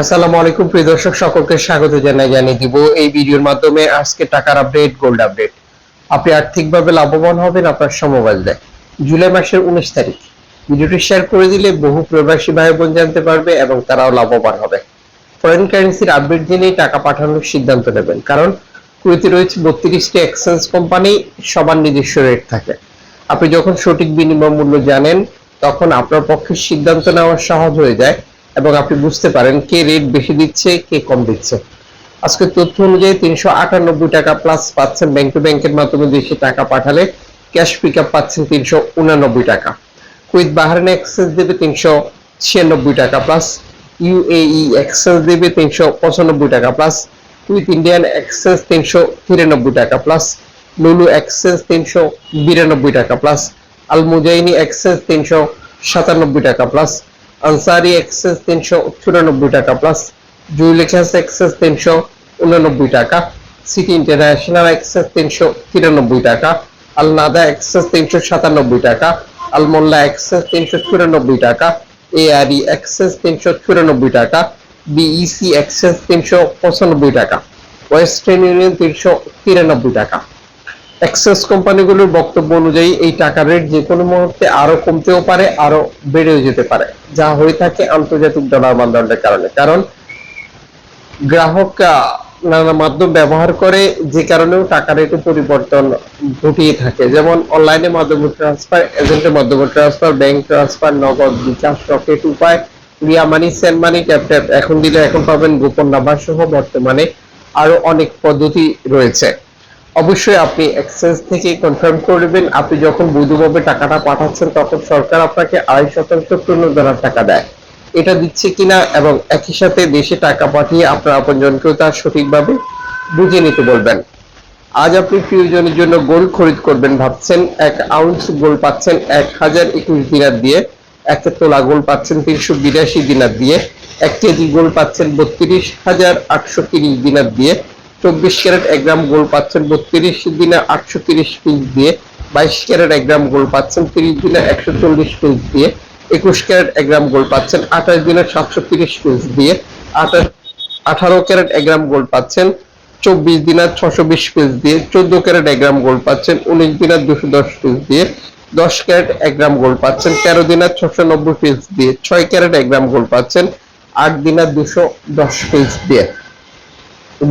আসসালামু আলাইকুম, প্রিয় দর্শক, সকলকে স্বাগত জানাই, জানিয়ে দিব এই ভিডিওর মাধ্যমে আজকে টাকার আপডেট গোল্ড আপডেট। আপনি আর্থিকভাবে লাভবান হবেন আপনার সমবায় দেয়। জুলাই মাসের উনিশ তারিখ। ভিডিওটি শেয়ার করে দিলে বহু প্রবাসী ভাই বোন জানতে পারবে এবং তারাও লাভবান হবে। ফরেন কারেন্সির আপডেট জেনেই টাকা পাঠানোর সিদ্ধান্ত নেবেন। কারণ কুয়েতে রয়েছে বত্রিশটি এক্সচেঞ্জ কোম্পানি সবার নিজস্ব রেট থাকে। আপনি যখন সঠিক বিনিময় মূল্য জানেন, তখন আপনার পক্ষে সিদ্ধান্ত নেওয়া সহজ হয়ে যায়। এবং আপনি বুঝতে পারেন কে রেট বেশি দিচ্ছে, কে কম দিচ্ছে। আজকে তথ্য অনুযায়ী তিনশো আটানব্বই টাকা প্লাস পাচ্ছেন ব্যাংক টু ব্যাংকের মাধ্যমে দেশে টাকা পাঠালে ক্যাশ পিক আপ পাচ্ছেন তিনশো উনানব্বই টাকা। কুইথ বাহারান এক্সচেঞ্জ দেবে তিনশো ছিয়ানব্বই টাকা প্লাস ইউএই এক্সচেঞ্জ দেবে তিনশো পঁচানব্বই টাকা প্লাস কুইথ ইন্ডিয়ান এক্সচেঞ্জ তিনশো তিরানব্বই টাকা প্লাস লুলু এক্সচেঞ্জ তিনশো বিরানব্বই টাকা প্লাস আল মুজাইনি এক্সচেঞ্জ তিনশো সাতানব্বই টাকা প্লাস আনসারি এক্সচেঞ্জ তিনশো চুরানব্বই টাকা প্লাস জুইলেখাস এক্সচেঞ্জ তিনশো উনানব্বই টাকা। সিটি ইন্টারন্যাশনাল এক্সচেঞ্জ তিনশো তিরানব্বই টাকা। আল নাদা এক্সচেঞ্জ তিনশো সাতানব্বই টাকা। আল মোল্লা এক্সচেঞ্জ তিনশো চুরানব্বই টাকা। এআরই এক্সচেঞ্জ তিনশো চুরানব্বই টাকা। বিইসি এক্সচেঞ্জ তিনশো পঁচানব্বই টাকা। ওয়েস্টার্ন ইউনিয়ন তিনশো তিরানব্বই টাকা। এক্সেস কোম্পানিগুলোর বক্তব্য অনুযায়ী এই টাকার রেট যে কোনো মুহূর্তে আরও কমতেও পারে, আরও বেড়েও যেতে পারে। যা হয়ে থাকে আন্তর্জাতিক ডলার মানদণ্ডের কারণে। কারণ গ্রাহক নানা মাধ্যম ব্যবহার করে, যে কারণেও টাকা রেটে পরিবর্তন ঘটিয়ে থাকে। যেমন অনলাইনে মাধ্যমে ট্রান্সফার এজেন্টের মাধ্যমে ট্রান্সফার ব্যাংক ট্রান্সফার নগদ বিকাশ রকেট উপায়, Ria money send money tap এখন দিলে এখন পাবেন গোপন নাম্বার সহ বর্তমানে আরও অনেক পদ্ধতি রয়েছে। অবশ্যই আপনি এক্সচেঞ্জ থেকে কনফার্ম করে করবেন আপনি যখন বৈধভাবে টাকাটা পাঠাচ্ছেন, তখন সরকার আপনাকে আড়াই শতাংশ প্রণোদনার টাকা দেয়। এটা দিচ্ছে কিনা এবং একই সাথে দেশে টাকা পাঠিয়ে আপনার আপনজনকেও তার সঠিকভাবে বুঝে নিতে বলবেন। আজ আপনি প্রিয়জনের জন্য গোল্ড খরিদ করবেন ভাবছেন। এক আউন্স গোল্ড পাচ্ছেন এক হাজার একুশ দিনার দিয়ে। এক তোলা গোল্ড পাচ্ছেন তিনশো বিরাশি দিনার দিয়ে। এক কেজি গোল্ড পাচ্ছেন বত্রিশ হাজার আটশো তিরিশ দিনার দিয়ে। চব্বিশ ক্যারেট এক গ্রাম গোল্ড পাচ্ছেন বত্রিশ দিনে আটশো তিরিশ পিস দিয়ে, বাইশ ক্যারেট এক গ্রাম গোল্ড পাচ্ছেন তিরিশ দিনে একশো চল্লিশ পিস দিয়ে, একুশ ক্যারেট এক গ্রাম গোল্ড পাচ্ছেন আঠাশ দিনে সাতশো তিরিশ পিস দিয়ে, আঠাশ, আঠারো ক্যারেট এক গ্রাম গোল্ড পাচ্ছেন চব্বিশ দিনার ছশো বিশ পিস দিয়ে, চোদ্দ ক্যারেট এক গ্রাম গোল্ড পাচ্ছেন উনিশ দিনার দুশো দশ পিস দিয়ে, দশ ক্যারেট এক গ্রাম গোল্ড পাচ্ছেন তেরো দিনার ছশো নব্বই পিস দিয়ে, ছয় ক্যারেট এক গ্রাম গোল্ড পাচ্ছেন আট দিনার দুশো দশ পিস দিয়ে।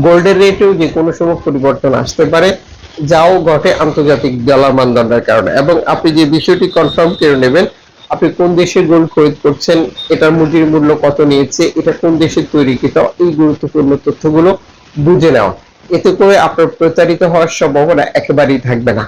গোল্ডের রেটেও যে কোনো সময় পরিবর্তন আসতে পারে, যাও ঘটে আন্তর্জাতিক ডলার মানদণ্ডের কারণে। এবং আপনি যে বিষয়টি কনফার্ম করে নেবেন, আপনি কোন দেশে গোল্ড খরিদ করছেন, এটার মজুরি মূল্য কত নিয়েছে, এটা কোন দেশে তৈরিকৃত এই গুরুত্বপূর্ণ তথ্যগুলো বুঝে নেওয়া এতে করে আপনার প্রতারিত হওয়ার সম্ভাবনা একেবারেই থাকবে না।